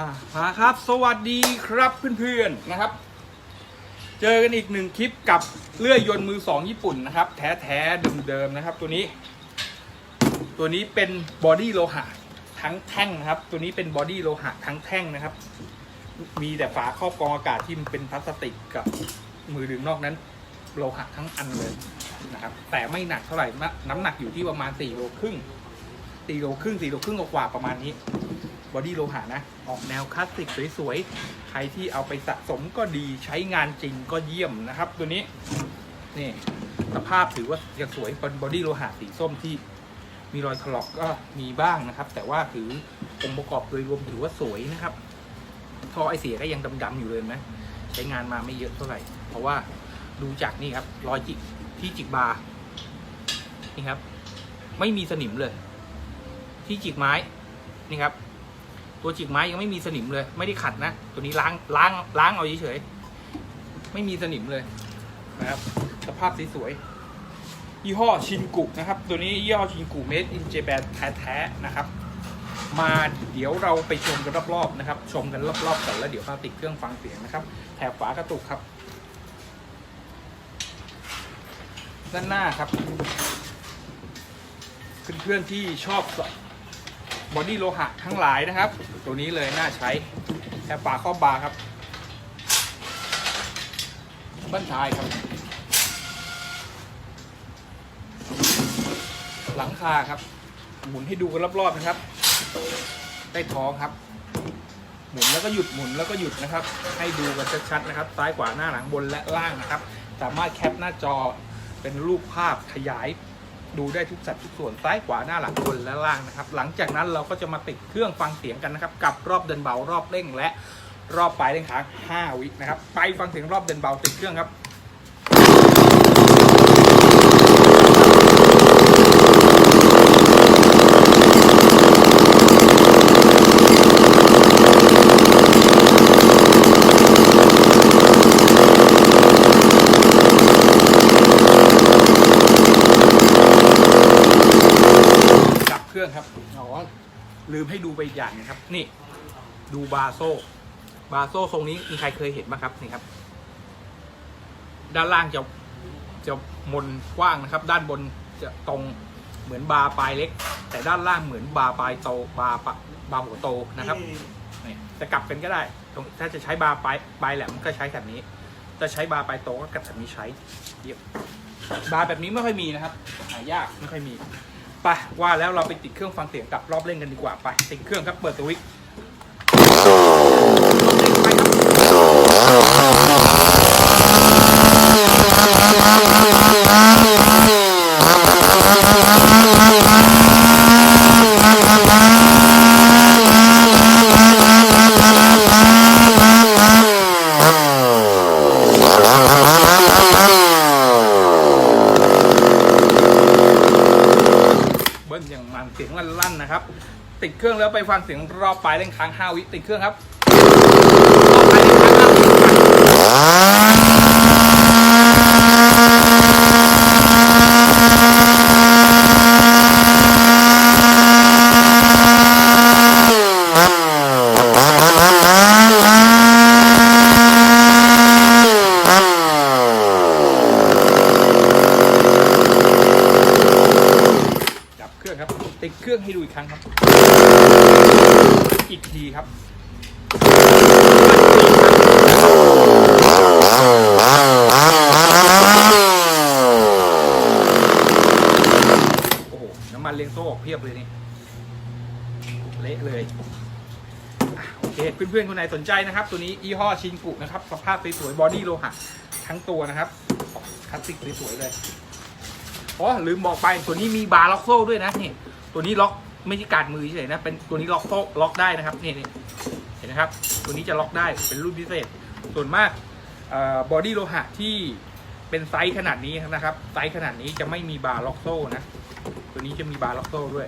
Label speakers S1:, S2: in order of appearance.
S1: อ่ามาครับ สวัสดีครับเพื่อนๆนะครับ เจอกันอีกหนึ่งคลิปกับเลื่อยยนต์มือสองญี่ปุ่นนะครับ แท้ๆเดิมๆนะครับ ตัวนี้ ตัวนี้เป็นบอดี้โลหะทั้งแท่งนะครับ ตัวนี้เป็นบอดี้โลหะทั้งแท่งนะครับ มีแต่ฝาครอบกรองอากาศที่มันเป็นพลาสติกกับมือดึงนอกนั้น โลหะทั้งอันเลยนะครับ แต่ไม่หนักเท่าไหร่น้ำหนักอยู่ที่ประมาณ4โลครึ่ง4โลครึ่ง4โลครึ่งกว่าประมาณนี้ บอดี้โลหะนะ ออกแนวคลาสสิกสวยๆ ใครที่เอาไปสะสมก็ดีใช้งานจริงก็เยี่ยมนะครับ ตัวนี้ นี่ สภาพถือว่ายังสวยเป็นบอดี้โลหะสีส้มที่มีรอยถลอกก็มีบ้างนะครับ แต่ว่าถือองค์ประกอบโดยรวมถือว่าสวยนะครับท่อไอเสียก็ยังดำๆอยู่เลยนะใช้งานมาไม่เยอะเท่าไหร่ เพราะว่าดูจากนี่ครับ รอยจิกที่จิกบาร์นี่ครับ ไม่มีสนิมเลย ที่จิกไม้นี่ครับ ตัวจิกไม้ยังไม่มีสนิมเลย ไม่ได้ขัดนะ ตัวนี้ล้างล้างล้างเอาเฉยๆไม่มีสนิมเลยนะครับ สภาพสวยๆยี่ห้อชินกุนะครับ ตัวนี้ยี่ห้อชินกุเมดอินเจแปนแท้ๆนะครับ มาเดี๋ยวเราไปชมกันรอบๆนะครับ ชมกันรอบๆก่อนแล้วเดี๋ยวมาติดเครื่องฟังเสียงนะครับ แถบฝากระตุกครับด้านหน้าครับ เพื่อนๆที่ชอบ บอดี้โลหะทั้งหลายนะครับ ตัวนี้เลยน่าใช้แค่ฝาครอบบาร์ครับบ้านท้ายครับ หลังคาครับ หมุนให้ดูกันรอบๆนะครับได้ท้องครับ หมุนแล้วก็หยุดหมุนแล้วก็หยุดนะครับ ให้ดูกันชัดๆนะครับ ซ้ายขวาหน้าหลังบนและล่างนะครับ สามารถแคปหน้าจอเป็นรูปภาพขยาย ดูได้ทุกสัดทุกส่วนซ้ายขวาหน้าหลังบนและล่างนะครับ หลังจากนั้นเราก็จะมาติดเครื่องฟังเสียงกันนะครับ กับรอบเดินเบารอบเร่งและรอบปลายเร่งค้าง5วินะครับ ไปฟังเสียงรอบเดินเบาติดเครื่องครับ รื่องครับอ๋อลืมให้ดูไปอีกอย่างนะครับ นี่ ดูบาโซบาโซทรงนี้มีใครเคยเห็นไหมครับนี่ครับ ด้านล่างจะจะมนกว้างนะครับ ด้านบนจะตรงเหมือนบาปลายเล็ก แต่ด้านล่างเหมือนบาปลายโตบาปะบาหัวโตนะครับนี่จะกลับกันก็ได้ตรงถ้าจะใช้บาปลายปลายแหลมก็ใช้แบบนี้จะใช้บาปลายโตก็กับแบบนี้ใช้เยี่ยมบาแบบนี้ไม่ค่อยมีนะครับหายากไม่ค่อยมี ไปว่าแล้วเราไปติดเครื่องฟังเสียงกับรอบเล่นกันดีกว่าไปติดเครื่องครับเปิดสวิตช์ เบิ้ลอย่างมันเสียงลั่นๆนะครับ ติดเครื่องแล้วไปฟังเสียงรอบปลายเล่นค้าง5วิติดเครื่องครับรอบปลายเล่นค้าง5วิดับเครื่องครับ ติดเค รื่องให้ดูอีกครั้งครับ อีกทีครับโอ้โหน้ำมันเลี้ยงโซ่ออกเพียบเลยนี่เละเลยอโอเคเพื่อนๆคนไหนสนใจนะครับ ตัวนี้ยี่ห้อชินกุนะครับสภาพสวยๆบอดี้โลหะทั้งตัวนะครับคลาสสิกสวยๆเลย อ๋อลืมบอกไปตัวนี้มีบาร์ล็อกโซ่ด้วยนะนี่ตัวนี้ล็อกไม่ใช่การมือเฉยนะ เป็นตัวนี้ล็อกโซ่ล็อกได้นะครับนี่นี่เห็นนะครับ ตัวนี้จะล็อกได้เป็นรุ่นพิเศษ ส่วนมากบอดี้โลหะที่เป็นไซส์ขนาดนี้นะครับไซส์ขนาดนี้จะไม่มีบาร์ล็อกโซ่นะ ตัวนี้จะมีบาร์ล็อกโซ่ด้วย